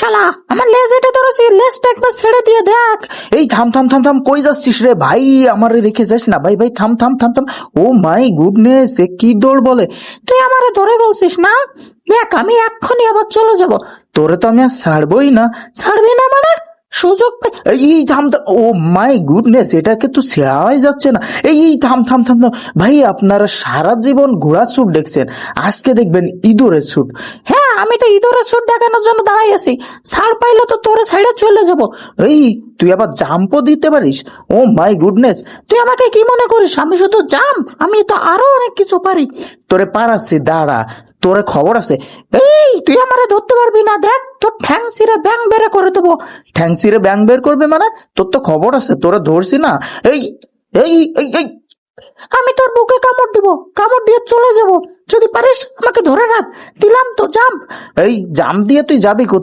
শালা, আমার লেজ এটা ধরেছি, লেজটা একবার ছেড়ে দিয়ে দেখ। এই থাম থাম থাম থাম, কই যাচ্ছিস রে? ভাই, আমারে রেখে যাস না। ভাই ভাই, থাম থাম থাম থাম। ও মাই গুডনেস, এ কি দৌড় বলে? তুই আমারে ধরে বলছিস না? দেখ, আমি এক্ষুনি আবার চলে যাব। তোরে তো আমি আর ছাড়বই না। ছাড়বি না মানে? সুযোগ এই থাম ও মাই গুডনেস, এটাকে তো ছেড়াই যাচ্ছে না। এই থাম থাম থাম থাম। ভাই, আপনারা সারা জীবন ঘোড়া স্যুট দেখছেন। আজকে দেখবেন ইঁদুরের স্যুট। হ্যাঁ আমি তো ইঁদুরের সুট দেখানোর জন্য দাঁড়াই আছি। ছাড় পাইলে তো তোরে ছেড়ে চলে যাব। এই, তুই আবার জাম্পও দিতে পারিস? Oh my goodness. তুই আমাকে কি মনে করিস? আমি শুধু জাম আমি তো আরও অনেক কিছু পারি। তোরে পারাচ্ছি দাঁড়া। তোরে খবর আছে? এই, তুই আমারে ধরতে পারবি না। দেখ, তোর ঠ্যাং সিরে ব্যাং বেড়ে করে দেবো। ঠ্যাংসিরে ব্যাং বের করবে মানে? তোর তো খবর আছে, তোরা ধরছি না। এই এই এই এই। আমি বুকে কামড় দিব, কামড় দিয়ে চলে যাব। যদি পারিস আমাকে ধরে রাখ। দিলাম তো, জাম্প। এই জাম্প দিয়ে তুই যাবি কোথায়?